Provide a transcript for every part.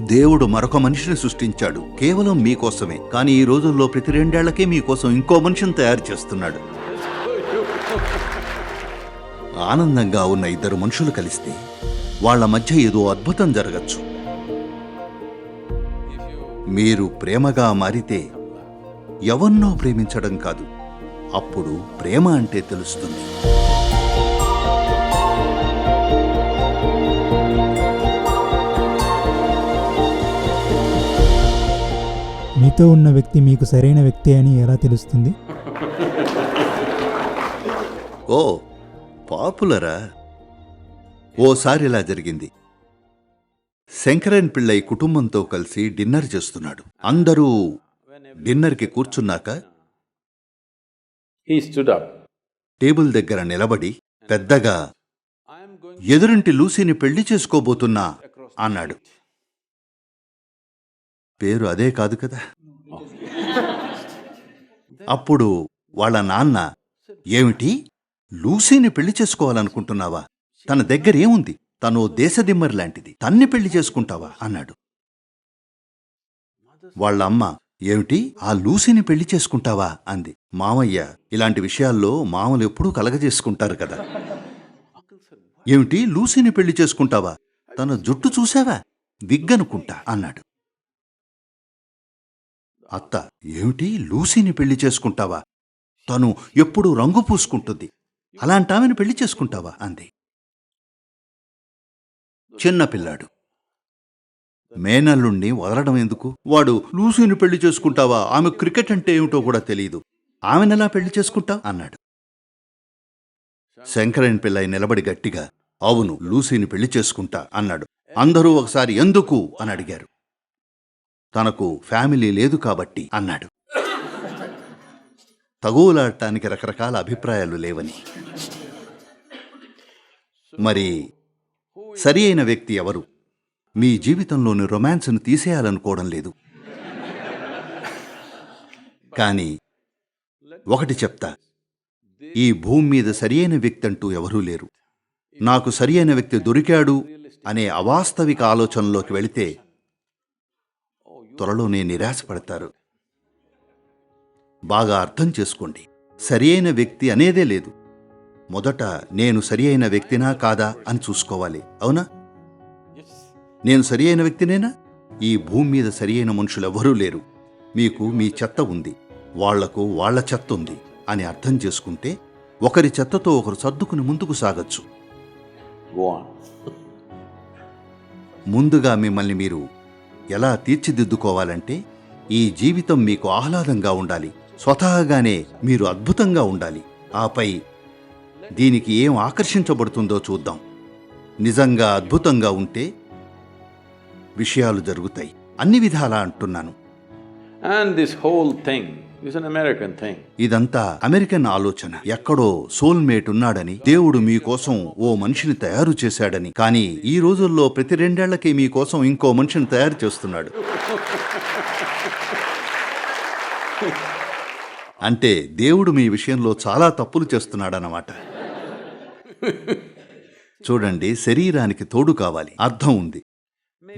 దేవుడు మరొక మనిషిని సృష్టించాడు. కేవలం మీకోసమే. కానీ ఈ రోజుల్లో ప్రతి రెండేళ్ళకే మీకోసం ఇంకో మనిషిని తయారు చేస్తున్నాడు. ఆనందంగా ఉన్న ఇద్దరు మనుషులు కలిస్తే వాళ్ళ మధ్య ఏదో అద్భుతం జరగచ్చు. మీరు ప్రేమగా మారితే ఎవన్నో ప్రేమించడం కాదు. అప్పుడు ప్రేమ అంటే తెలుస్తుంది. మీతో ఉన్న వ్యక్తి మీకు సరైన వ్యక్తి అని ఎలా తెలుస్తుంది? ఓ పాపులరా? ఓసారి ఇలా జరిగింది. శంకరన్ పిళ్ళై కుటుంబంతో కలిసి డిన్నర్ చేస్తున్నాడు. అందరూ డిన్నర్కి కూర్చున్నాక. టేబుల్ దగ్గర నిలబడి పెద్దగా ఎదురింటి లూసీని పెళ్ళి చేసుకోబోతున్నా అన్నాడు. పేరు అదే కాదు కదా. అప్పుడు వాళ్ళ నాన్న ఏమిటి? లూసీని పెళ్ళి చేసుకోవాలనుకుంటున్నావా? తన దగ్గర ఏముంది? తను దేశదిమ్మరి లాంటిది. తన్ని పెళ్ళి చేసుకుంటావా? అన్నాడు. వాళ్ళ అమ్మ ఏమిటి? ఆ లూసీని పెళ్ళి చేసుకుంటావా? అంది. మామయ్య ఇలాంటి విషయాల్లో మామలు ఎప్పుడూ కలగజేసుకుంటారు కదా. ఏమిటి? లూసీని పెళ్ళి చేసుకుంటావా? తన జుట్టు చూసావా? విగ్గనుకుంటా అన్నాడు. అత్త ఏమిటి లూసీని పెళ్ళి చేసుకుంటావా? తను ఎప్పుడు రంగు పూసుకుంటుంది. అలాంటామెను పెళ్ళి చేసుకుంటావా? అంది. చిన్న పిల్లాడు. మేనల్లుణ్ణి వదలడం ఎందుకు? వాడు లూసీని పెళ్ళి చేసుకుంటావా? ఆమె క్రికెట్ అంటే ఏమిటో కూడా తెలియదు. ఆమెనెలా పెళ్ళి చేసుకుంటా? అన్నాడు. శంకరన్ పిల్లయ్య నిలబడి గట్టిగా అవును లూసీని పెళ్ళి చేసుకుంటా అన్నాడు. అందరూ ఒకసారి ఎందుకు? అని అడిగారు. తనకు ఫ్యామిలీ లేదు కాబట్టి అన్నాడు. తగువులాడటానికి రకరకాల అభిప్రాయాలు లేవని. మరి సరి అయిన వ్యక్తి ఎవరు? మీ జీవితంలోని రొమాన్స్ను తీసేయాలనుకోవడం లేదు. కానీ ఒకటి చెప్తా. ఈ భూమి మీద సరి అయిన వ్యక్తి అంటూ ఎవరూ లేరు. నాకు సరి అయిన వ్యక్తి దొరికాడు అనే అవాస్తవిక ఆలోచనలోకి వెళితే త్వరలోనే నిరాశపడతారు. బాగా అర్థం చేసుకోండి. సరి అయిన వ్యక్తి అనేదే లేదు. మొదట నేను సరి అయిన వ్యక్తినా కాదా అని చూసుకోవాలి. అవునా? నేను సరి అయిన వ్యక్తినేనా? ఈ భూమి మీద సరి అయిన మనుషులెవ్వరూ లేరు. మీకు మీ చెత్త ఉంది. వాళ్ళకు వాళ్ళ చెత్త ఉంది అని అర్థం చేసుకుంటే ఒకరి చెత్తతో ఒకరు సర్దుకుని ముందుకు సాగచ్చు. ముందుగా మిమ్మల్ని మీరు ఎలా తీర్చిదిద్దుకోవాలంటే ఈ జీవితం మీకు ఆహ్లాదంగా ఉండాలి. స్వతహాగానే మీరు అద్భుతంగా ఉండాలి. ఆపై దీనికి ఏం ఆకర్షించబడుతుందో చూద్దాం. నిజంగా అద్భుతంగా ఉంటే విషయాలు జరుగుతాయి. అన్ని విధాలా అంటున్నాను. అండ్ దిస్ హోల్ థింగ్ ఇదంతా అమెరికన్ ఆలోచన. ఎక్కడో సోల్మేట్ ఉన్నాడని దేవుడు మీకోసం ఓ మనిషిని తయారు చేశాడని. కానీ ఈ రోజుల్లో ప్రతి రెండేళ్ళకి మీకోసం ఇంకో మనిషిని తయారు చేస్తున్నాడు. అంటే దేవుడు మీ విషయంలో చాలా తప్పులు చేస్తున్నాడనమాట చూడండి శరీరానికి తోడు కావాలి. అర్థం ఉంది.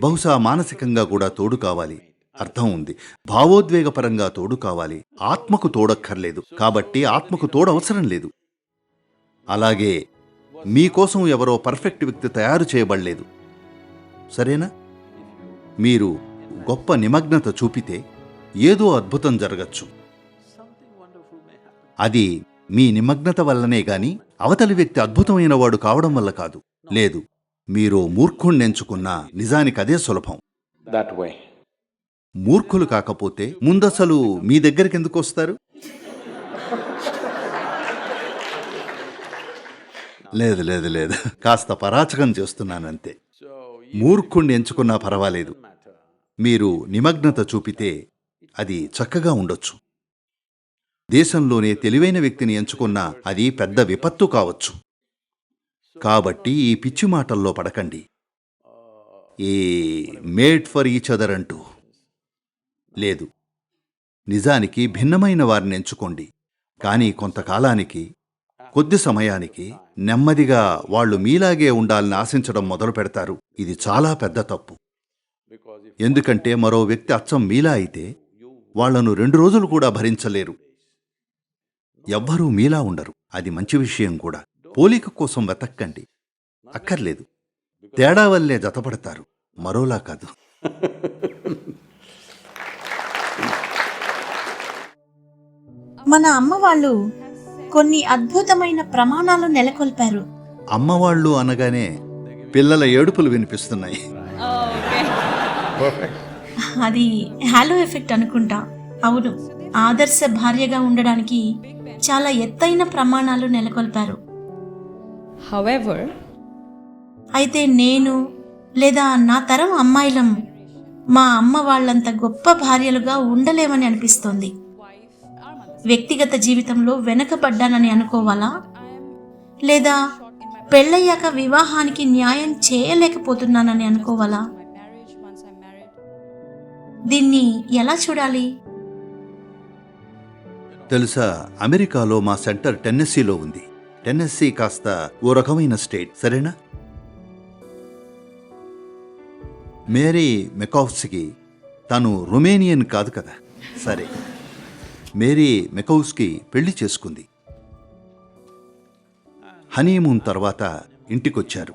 బహుశా మానసికంగా కూడా తోడు కావాలి. అర్థం ఉంది. భావోద్వేగపరంగా తోడు కావాలి. ఆత్మకు తోడక్కర్లేదు. కాబట్టి ఆత్మకు తోడు అవసరం లేదు. అలాగే మీకోసం ఎవరో పర్ఫెక్ట్ వ్యక్తి తయారు చేయబడలేదు. సరేనా? మీరు గొప్ప నిమగ్నత చూపితే ఏదో అద్భుతం జరగచ్చు. అది మీ నిమగ్నత వల్లనే గాని అవతలి వ్యక్తి అద్భుతమైన వాడు కావడం వల్ల కాదు. లేదు. మీరు మూర్ఖుణ్ణి ఎంచుకున్నా నిజానికి అదే సులభం. That. మూర్ఖులు కాకపోతే ముందసలు మీ దగ్గరికి ఎందుకు వస్తారు? లేదు లేదు లేదు. కాస్త పరాచకం చేస్తున్నానంతే. మూర్ఖుణ్ణి ఎంచుకున్నా పర్వాలేదు. మీరు నిమగ్నత చూపితే అది చక్కగా ఉండొచ్చు. దేశంలోనే తెలివైన వ్యక్తిని ఎంచుకున్నా అది పెద్ద విపత్తు కావచ్చు. కాబట్టి ఈ పిచ్చి మాటల్లో పడకండి. ఈ మేడ్ ఫర్ ఈచ్ అదర్ అంటూ. లేదు. నిజానికి భిన్నమైన వారిని ఎంచుకోండి. కానీ కొంతకాలానికి కొద్ది సమయానికి నెమ్మదిగా వాళ్ళు మీలాగే ఉండాలని ఆశించడం మొదలు పెడతారు. ఇది చాలా పెద్ద తప్పు. ఎందుకంటే మరో వ్యక్తి అచ్చం మీలా అయితే వాళ్ళను రెండు రోజులు కూడా భరించలేరు. ఎవ్వరూ మీలా ఉండరు. అది మంచి విషయం కూడా. పోలిక కోసం వెతక్కండి. అక్కర్లేదు. తేడా వల్లే జతపడతారు. మరోలా కాదు. మన అమ్మ వాళ్ళు కొన్ని అద్భుతమైన ప్రమాణాలు నెలకొల్పారు. అమ్మవాళ్ళు అనగానే పిల్లల ఏడుపులు వినిపిస్తున్నాయి. అది హాలో ఎఫెక్ట్ అనుకుంటా. అవును ఆదర్శ భార్యగా ఉండడానికి చాలా ఎత్తైన ప్రమాణాలు నెలకొల్పారు. However, అయితే నేను లేదా నా తరం అమ్మాయిలం మా అమ్మ వాళ్ళంత గొప్ప భార్యలుగా ఉండలేమని అనిపిస్తోంది. వ్యక్తిగత జీవితంలో వెనకబడ్డానని అనుకోవాలా? లేదా పెళ్ళయ్యాక వివాహానికి న్యాయం చేయలేకపోతున్నానని అనుకోవాలా? దీన్ని ఎలా చూడాలి? తెలుసా అమెరికాలో మా సెంటర్ టెన్నెస్సీలో ఉంది. టెన్నెస్సీ కాస్త ఓ రకమైన స్టేట్ సరేనా? మేరీ మెకాఫ్స్కి తను రొమేనియన్ కాదు కదా. సరే. మేరీ మెకౌస్కి పెళ్ళి చేసుకుంది. హనీమూన్ తర్వాత ఇంటికొచ్చారు.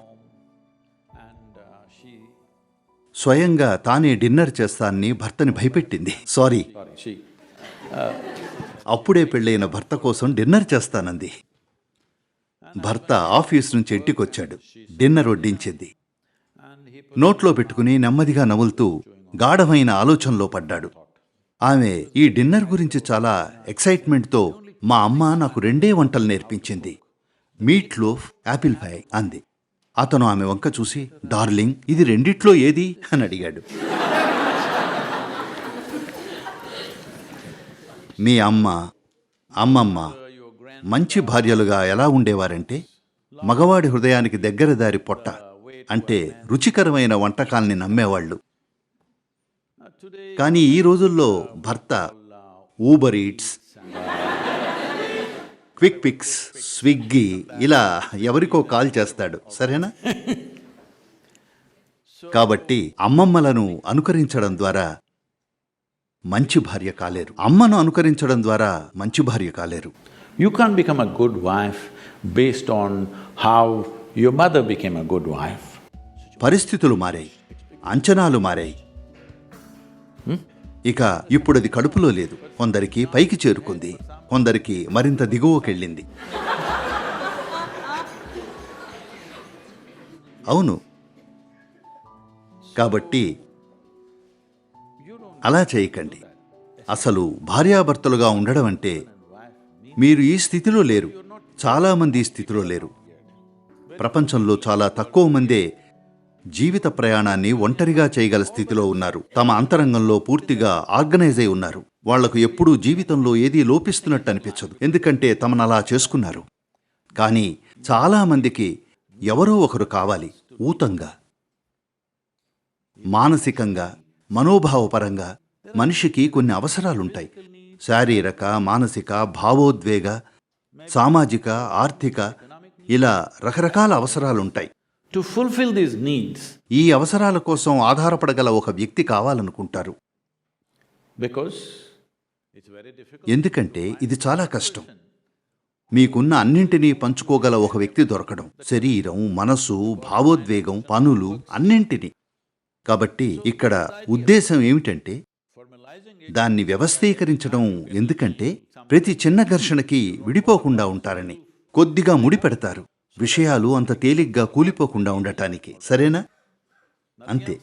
స్వయంగా తానే డిన్నర్ చేస్తానని భర్తని భయపెట్టింది. సారీ. అప్పుడే పెళ్ళైన భర్త కోసం డిన్నర్ చేస్తానంది. భర్త ఆఫీస్ నుంచి ఇంటికొచ్చాడు. డిన్నర్ వడ్డించింది. నోట్లో పెట్టుకుని నెమ్మదిగా నవ్వులుతూ గాఢమైన ఆలోచనలో పడ్డాడు. ఆమె ఈ డిన్నర్ గురించి చాలా ఎక్సైట్మెంట్తో మా అమ్మ నాకు రెండే వంటలు నేర్పించింది. మీట్ లోఫ్ యాపిల్ పై అంది. అతను ఆమె వంక చూసి డార్లింగ్ ఇది రెండిట్లో ఏది? అని అడిగాడు. మీ అమ్మ అమ్మమ్మ మంచి భార్యలుగా ఎలా ఉండేవారంటే మగవాడి హృదయానికి దగ్గర దారి పొట్ట అంటే రుచికరమైన వంటకాల్ని నమ్మేవాళ్ళు. కానీ ఈ రోజుల్లో భర్త Uber Eats quick picks Swiggy ఇలా ఎవరికో కాల్ చేస్తాడు. సరేనా? కాబట్టి అమ్మమ్మలను అనుకరించడం ద్వారా మంచి భార్య కాలేరు. అమ్మను అనుకరించడం ద్వారా మంచి భార్య కాలేరు. You can't become a good wife based on how your mother became a good wife. పరిస్థితులు మారాయి అంచనాలు మారాయి. ఇక ఇప్పుడు అది కడుపులో లేదు. కొందరికి పైకి చేరుకుంది. కొందరికి మరింత దిగువకెళ్ళింది. అవును. కాబట్టి అలా చేయకండి. అసలు భార్యాభర్తలుగా ఉండడం అంటే మీరు ఈ స్థితిలో లేరు. చాలామంది ఈ స్థితిలో లేరు. ప్రపంచంలో చాలా తక్కువ మందే జీవిత ప్రయాణాన్ని ఒంటరిగా చేయగల స్థితిలో ఉన్నారు. తమ అంతరంగంలో పూర్తిగా ఆర్గనైజ్ అయి ఉన్నారు. వాళ్ళకు ఎప్పుడూ జీవితంలో ఏదీ లోపిస్తున్నట్టు అనిపించదు. ఎందుకంటే తమను అలా చేసుకున్నారు. కానీ చాలామందికి ఎవరో ఒకరు కావాలి. ఊతంగా మానసికంగా మనోభావపరంగా మనిషికి కొన్ని అవసరాలుంటాయి. శారీరక మానసిక భావోద్వేగ సామాజిక ఆర్థిక ఇలా రకరకాల అవసరాలుంటాయి. To fulfill these needs, ఈ అవసరాల కోసం ఆధారపడగల ఒక వ్యక్తి కావాలనుకుంటారు. Difficult. ఎందుకంటే ఇది చాలా కష్టం. మీకున్న అన్నింటినీ పంచుకోగల ఒక వ్యక్తి దొరకడం. శరీరం మనసు భావోద్వేగం పనులు అన్నింటినీ. కాబట్టి ఇక్కడ ఉద్దేశం ఏమిటంటే దాన్ని వ్యవస్థీకరించడం ఎందుకంటే ప్రతి చిన్న ఘర్షణకి విడిపోకుండా ఉంటారని. కొద్దిగా ముడి పెడతారు విషయాలు అంత తేలిగ్గా కూలిపోకుండా ఉండటానికి. సరేనా? అంతే.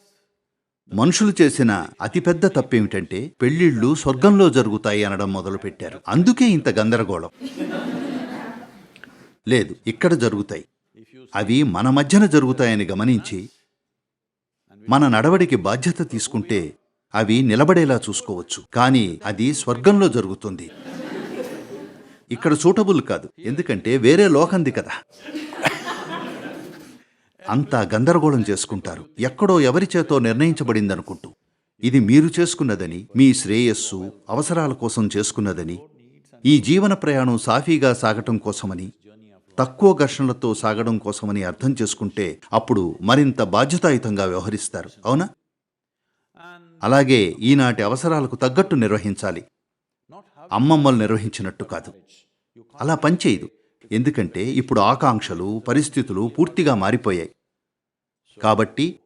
మనుషులు చేసిన అతిపెద్ద తప్పేమిటంటే పెళ్ళిళ్ళు స్వర్గంలో జరుగుతాయి అనడం మొదలుపెట్టారు. అందుకే ఇంత గందరగోళం. లేదు ఇక్కడ జరుగుతాయి. అవి మన మధ్యన జరుగుతాయని గమనించి మన నడవడికి బాధ్యత తీసుకుంటే అవి నిలబడేలా చూసుకోవచ్చు. కానీ అది స్వర్గంలో జరుగుతుంది. ఇక్కడ సూటబుల్ కాదు. ఎందుకంటే వేరే లోకంది కదా. అంతా గందరగోళం చేసుకుంటారు. ఎక్కడో ఎవరి చేతో నిర్ణయించబడిందనుకుంటూ. ఇది మీరు చేసుకున్నదని మీ శ్రేయస్సు అవసరాల కోసం చేసుకున్నదని ఈ జీవన ప్రయాణం సాఫీగా సాగటం కోసమని తక్కువ ఘర్షణలతో సాగడం కోసమని అర్థం చేసుకుంటే అప్పుడు మరింత బాధ్యతాయుతంగా వ్యవహరిస్తారు. అవునా? అలాగే ఈనాటి అవసరాలకు తగ్గట్టు నిర్వహించాలి. అమ్మమ్మలు నిర్వహించినట్టు కాదు. అలా పనిచేయదు. ఎందుకంటే ఇప్పుడు ఆకాంక్షలు పరిస్థితులు పూర్తిగా మారిపోయాయి. కాబట్టి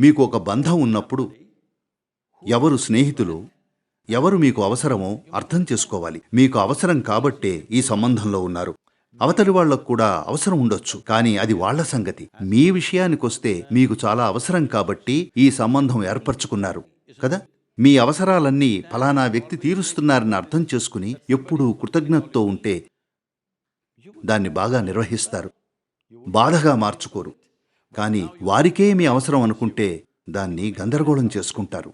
మీకు ఒక బంధం ఉన్నప్పుడు ఎవరు స్నేహితులు ఎవరు మీకు అవసరమో అర్థం చేసుకోవాలి. మీకు అవసరం కాబట్టే ఈ సంబంధంలో ఉన్నారు. అవతలి వాళ్ళకు కూడా అవసరం ఉండొచ్చు. కానీ అది వాళ్ళ సంగతి. మీ విషయానికొస్తే మీకు చాలా అవసరం కాబట్టి ఈ సంబంధం ఏర్పరచుకున్నారు. కదా? మీ అవసరాలన్నీ ఫలానా వ్యక్తి తీరుస్తున్నారని అర్థం చేసుకుని ఎప్పుడూ కృతజ్ఞతతో ఉంటే దాన్ని బాగా నిర్వహిస్తారు. బాధగా మార్చుకోరు. కానీ వారికే మీ అవసరం అనుకుంటే దాన్ని గందరగోళం చేసుకుంటారు.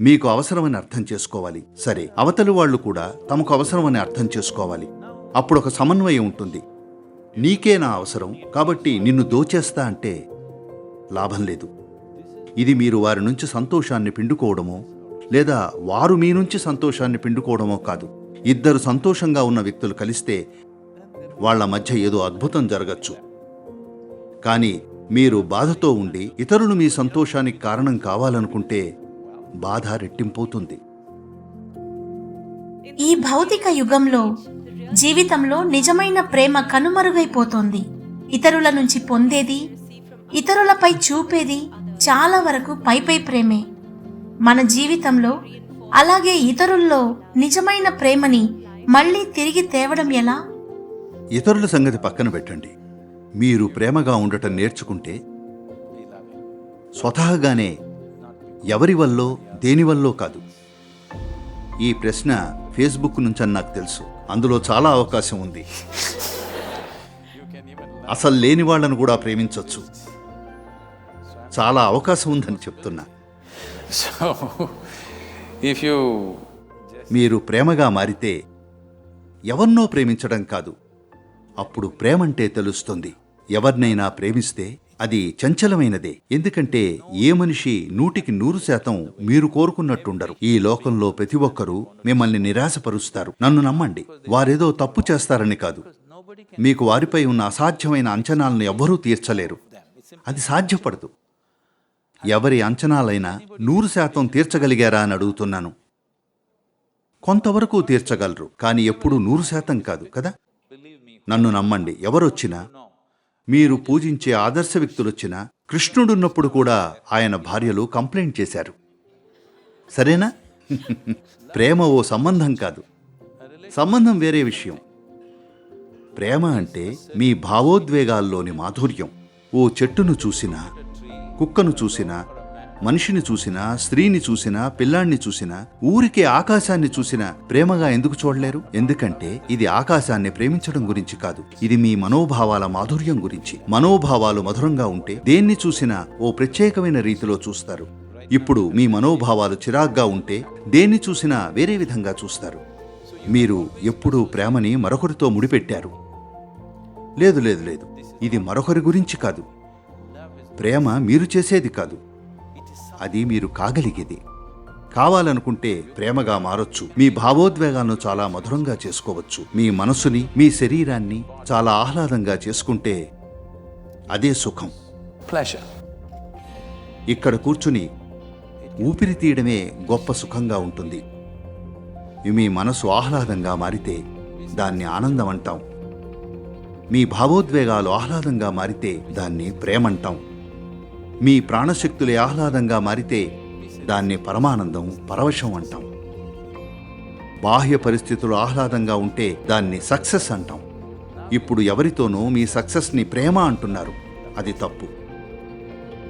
మీకు అవసరమని అర్థం చేసుకోవాలి. సరే అవతలి వాళ్ళు కూడా తమకు అవసరమని అర్థం చేసుకోవాలి. అప్పుడు ఒక సమన్వయం ఉంటుంది. నీకే నా అవసరం కాబట్టి నిన్ను దోచేస్తా అంటే లాభం లేదు. ఇది మీరు వారి నుంచి సంతోషాన్ని పిండుకోవడమో లేదా వారు మీ నుంచి సంతోషాన్ని పిండుకోవడమో కాదు. ఇద్దరు సంతోషంగా ఉన్న వ్యక్తులు కలిస్తే వాళ్ళ మధ్య ఏదో అద్భుతం జరగచ్చు. కానీ మీరు బాధతో ఉండి ఇతరులు మీ సంతోషానికి కారణం కావాలనుకుంటే బాధ రెట్టింపోతుంది. ఈ భౌతిక యుగంలో జీవితంలో నిజమైన ప్రేమ కనుమరుగైపోతోంది. ఇతరుల నుంచి పొందేది ఇతరులపై చూపేది చాలా వరకు పైపై ప్రేమే. మన జీవితంలో అలాగే ఇతరుల్లో నిజమైన ప్రేమని మళ్ళీ తిరిగి తేవడం ఎలా? ఇతరుల సంగతి పక్కన పెట్టండి. మీరు ప్రేమగా ఉండటం నేర్చుకుంటే స్వతహాగానే ఎవరి వల్లో దేనివల్లో కాదు. ఈ ప్రశ్న ఫేస్బుక్ నుంచి అని నాకు తెలుసు. అందులో చాలా అవకాశం ఉంది. అసలు లేని వాళ్ళను కూడా ప్రేమించవచ్చు చాలా అవకాశం ఉందని చెప్తున్నా. మీరు ప్రేమగా మారితే ఎవరినో ప్రేమించడం కాదు అప్పుడు ప్రేమంటే తెలుస్తుంది. ఎవరినైనా ప్రేమిస్తే అది చంచలమైనదే. ఎందుకంటే ఏ మనిషి నూటికి నూరు శాతం మీరు కోరుకున్నట్టుండరు. ఈ లోకంలో ప్రతి ఒక్కరూ మిమ్మల్ని నిరాశపరుస్తారు. నన్ను నమ్మండి వారేదో తప్పు చేస్తారని కాదు. మీకు వారిపై ఉన్న అసాధ్యమైన అంచనాలను ఎవ్వరూ తీర్చలేరు. అది సాధ్యపడదు. ఎవరి అంచనాలైనా నూరు శాతం తీర్చగలిగారా అని అడుగుతున్నాను. కొంతవరకు తీర్చగలరు కానీ ఎప్పుడూ నూరు శాతం కాదు కదా? నన్ను నమ్మండి ఎవరొచ్చినా మీరు పూజించే ఆదర్శ వ్యక్తులొచ్చినా కృష్ణుడున్నప్పుడు కూడా ఆయన భార్యలు కంప్లైంట్ చేశారు. సరేనా? ప్రేమ ఓ సంబంధం కాదు. సంబంధం వేరే విషయం. ప్రేమ అంటే మీ భావోద్వేగాల్లోని మాధుర్యం. ఓ చెట్టును చూసినా కుక్కను చూసినా మనిషిని చూసినా స్త్రీని చూసినా పిల్లాన్ని చూసినా ఊరికే ఆకాశాన్ని చూసినా ప్రేమగా ఎందుకు చూడలేరు? ఎందుకంటే ఇది ఆకాశాన్ని ప్రేమించడం గురించి కాదు. ఇది మీ మనోభావాల మాధుర్యం గురించి. మనోభావాలు మధురంగా ఉంటే దేన్ని చూసినా ఓ ప్రత్యేకమైన రీతిలో చూస్తారు. ఇప్పుడు మీ మనోభావాలు చిరాగ్గా ఉంటే దేన్ని చూసినా వేరే విధంగా చూస్తారు. మీరు ఎప్పుడూ ప్రేమని మరొకరితో ముడిపెట్టారు. లేదు లేదు లేదు. ఇది మరొకరి గురించి కాదు. ప్రేమ మీరు చేసేది కాదు. అది మీరు కాగలిగేది. కావాలనుకుంటే ప్రేమగా మారొచ్చు. మీ భావోద్వేగాలను చాలా మధురంగా చేసుకోవచ్చు. మీ మనసుని మీ శరీరాన్ని చాలా ఆహ్లాదంగా చేసుకుంటే అదే సుఖం. ఇక్కడ కూర్చుని ఊపిరి తీయడమే గొప్ప సుఖంగా ఉంటుంది. మీ మనసు ఆహ్లాదంగా మారితే దాన్ని ఆనందం అంటాం మీ భావోద్వేగాలు ఆహ్లాదంగా మారితే దాన్ని ప్రేమంటాం. మీ ప్రాణశక్తులే ఆహ్లాదంగా మారితే దాన్ని పరమానందం పరవశం అంటాం. బాహ్య పరిస్థితులు ఆహ్లాదంగా ఉంటే దాన్ని సక్సెస్ అంటాం. ఇప్పుడు ఎవరితోనూ మీ సక్సెస్ని ప్రేమ అంటున్నారు. అది తప్పు.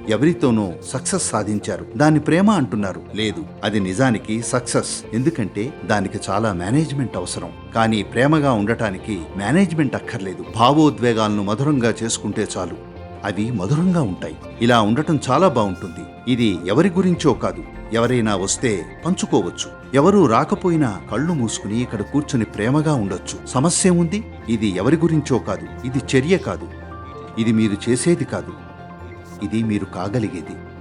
ఎవరితోనో సక్సెస్ సాధించారు. దాన్ని ప్రేమ అంటున్నారు. లేదు అది నిజానికి సక్సెస్. ఎందుకంటే దానికి చాలా మేనేజ్మెంట్ అవసరం. కానీ ప్రేమగా ఉండటానికి మేనేజ్మెంట్ అక్కర్లేదు. భావోద్వేగాలను మధురంగా చేసుకుంటే చాలు. అవి మధురంగా ఉంటాయి. ఇలా ఉండటం చాలా బాగుంటుంది. ఇది ఎవరి గురించో కాదు. ఎవరైనా వస్తే పంచుకోవచ్చు. ఎవరూ రాకపోయినా కళ్ళు మూసుకుని ఇక్కడ కూర్చుని ప్రేమగా ఉండొచ్చు. సమస్య ఉంది. ఇది ఎవరి గురించో కాదు. ఇది చర్య కాదు. ఇది మీరు చేసేది కాదు. ఇది మీరు కాగలిగేది.